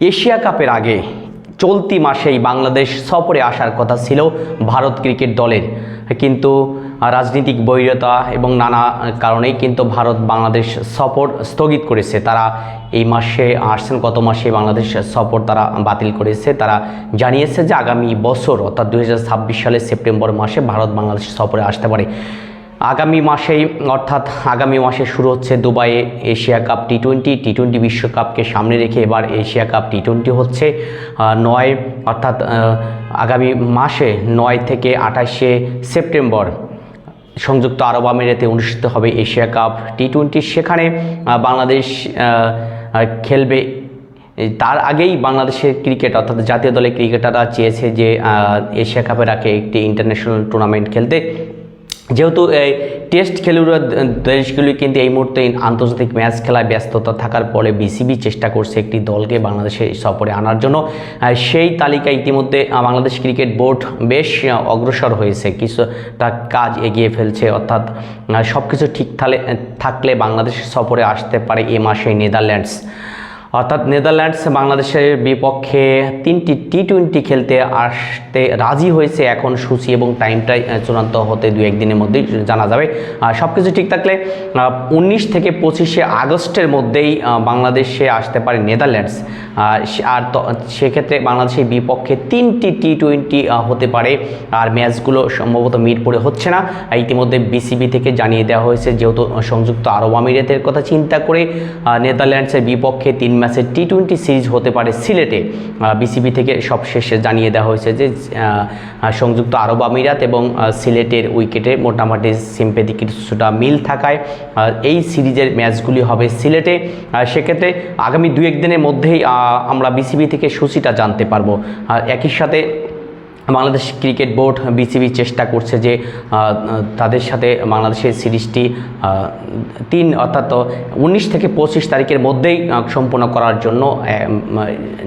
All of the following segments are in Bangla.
এশিয়া কাপের আগে চলতি মাসেই বাংলাদেশ সফরে আসার কথা ছিল ভারত ক্রিকেট দলের। কিন্তু রাজনৈতিক বৈরতা এবং নানা কারণেই কিন্তু ভারত বাংলাদেশ সফর স্থগিত করেছে। তারা এই মাসে আসছেন, গত মাসে বাংলাদেশ সফর তারা বাতিল করেছে। তারা জানিয়েছে যে আগামী বছর, অর্থাৎ দু সালের সেপ্টেম্বর মাসে ভারত বাংলাদেশ সফরে আসতে পারে। আগামী মাসেই, অর্থাৎ আগামী মাসে শুরু হচ্ছে দুবাইয়ে Asia cup T twenty T twenty বিশ্বকাপকে সামনে রেখে এবার এশিয়া কাপ টি টোয়েন্টি হচ্ছে নয়, অর্থাৎ আগামী মাসে নয় থেকে আঠাশে সেপ্টেম্বর সংযুক্ত আরব আমিরাতে অনুষ্ঠিত হবে এশিয়া কাপ টি টোয়েন্টি সেখানে বাংলাদেশ খেলবে তার আগেই বাংলাদেশের ক্রিকেট, অর্থাৎ জাতীয় দলের ক্রিকেটাররা চেয়েছে যে এশিয়া কাপের আগে একটি ইন্টারন্যাশনাল টুর্নামেন্ট খেলতে। যেহেতু এই টেস্ট খেলুড়া দেশগুলি কিন্তু এই মুহূর্তে আন্তর্জাতিক ম্যাচ খেলায় ব্যস্ততা থাকার ফলে বিসিবি চেষ্টা করছে একটি দলকে বাংলাদেশে সফরে আনার জন্য। সেই তালিকা ইতিমধ্যে বাংলাদেশ ক্রিকেট বোর্ড বেশ অগ্রসর হয়েছে। কিছুটা কাজ এগিয়ে ফেলছে, অর্থাৎ সব কিছু ঠিক থাকলে বাংলাদেশ সফরে আসতে পারে এ মাসে নেদারল্যান্ডস। অর্থাৎ নেদারল্যান্ডস বাংলাদেশের বিপক্ষে তিনটি টি টোয়েন্টি খেলতে আসতে রাজি হয়েছে এখন সূচি এবং টাইমটাই চূড়ান্ত হতে দু একদিনের মধ্যেই জানা যাবে। আর সব কিছু ঠিক থাকলে উনিশ থেকে পঁচিশে আগস্টের মধ্যেই বাংলাদেশে আসতে পারে নেদারল্যান্ডস। আর সেক্ষেত্রে বাংলাদেশের বিপক্ষে তিনটি টি টোয়েন্টি হতে পারে। আর ম্যাচগুলো সম্ভবত মিরপুরে হচ্ছে না। ইতিমধ্যে বিসিবি থেকে জানিয়ে দেওয়া হয়েছে, যেহেতু সংযুক্ত আরব আমিরাতের কথা চিন্তা করে নেদারল্যান্ডসের বিপক্ষে তিন ম্যাচের টি টোয়েন্টি সিরিজ হতে পারে সিলেটে। বিসিবি থেকে সবশেষে জানিয়ে দেওয়া হয়েছে যে সংযুক্ত আরব আমিরাত এবং সিলেটের উইকেটে মোটামুটি সিম্পেদি কিছুটা মিল থাকায় এই সিরিজের ম্যাচগুলি হবে সিলেটে। সেক্ষেত্রে আগামী দু একদিনের মধ্যেই আমরা বিসিবি থেকে সূচিটা জানতে পারব। একই সাথে বাংলাদেশ ক্রিকেট বোর্ড, বিসিবি চেষ্টা করছে যে তাদের সাথে বাংলাদেশের সিরিজটি তিন অর্থাৎ উনিশ থেকে পঁচিশ তারিখের মধ্যেই সম্পূর্ণ করার জন্য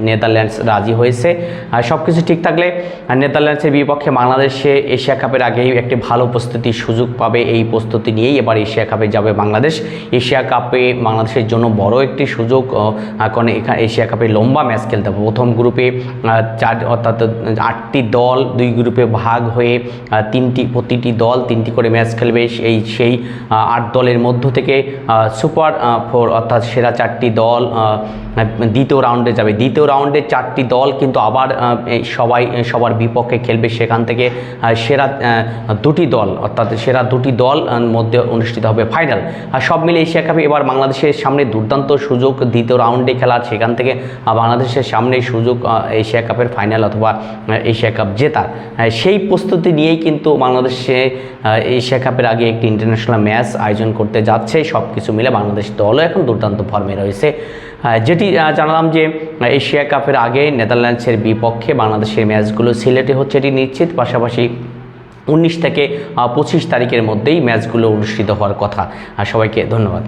নেদারল্যান্ডস রাজি হয়েছে। সব কিছু ঠিক থাকলে নেদারল্যান্ডসের বিপক্ষে বাংলাদেশে এশিয়া কাপের আগেই একটি ভালো প্রস্তুতির সুযোগ পাবে। এই প্রস্তুতি নিয়েই এবার এশিয়া কাপে যাবে বাংলাদেশ। এশিয়া কাপে বাংলাদেশের জন্য বড় একটি সুযোগ কারণ এখানে এশিয়া কাপে লম্বা ম্যাচ খেলতে হবে। প্রথম গ্রুপে চার অর্থাৎ আটটি দল দুই গ্রুপে ভাগ হয়ে তিনটি, প্রতিটি দল তিনটি করে ম্যাচ খেলবে। এই, সেই আট দলের মধ্য থেকে সুপার ফোর অর্থাৎ সেরা চারটি দল দ্বিতীয় রাউন্ডে যাবে। দ্বিতীয় রাউন্ডে চারটি দল কিন্তু আবার সবাই সবার বিপক্ষে খেলবে। সেখান থেকে সেরা দুটি দল অর্থাৎ সেরা দুটি দল মধ্যে অনুষ্ঠিত হবে ফাইনাল। আর সব মিলে এশিয়া কাপে এবার বাংলাদেশের সামনে দুর্দান্ত সুযোগ দ্বিতীয় রাউন্ডে খেলার। সেখান থেকে বাংলাদেশের সামনে সুযোগ এশিয়া কাপের ফাইনাল অথবা এশিয়া কাপ জেতার। সেই প্রস্তুতি নিয়েই কিন্তু বাংলাদেশে এশিয়া কাপের আগে একটি ইন্টারন্যাশনাল ম্যাচ আয়োজন করতে যাচ্ছে। সব কিছু মিলে বাংলাদেশ দলও এখন দুর্দান্ত ফর্মে রয়েছে। যেটি জানালাম যে এশিয়া কাপের আগে নেদারল্যান্ডসের বিপক্ষে বাংলাদেশের ম্যাচগুলো সিলেটে হচ্ছে এটি নিশ্চিত। পাশাপাশি উনিশ থেকে পঁচিশ তারিখের মধ্যেই ম্যাচগুলো অনুষ্ঠিত হওয়ার কথা। সবাইকে ধন্যবাদ।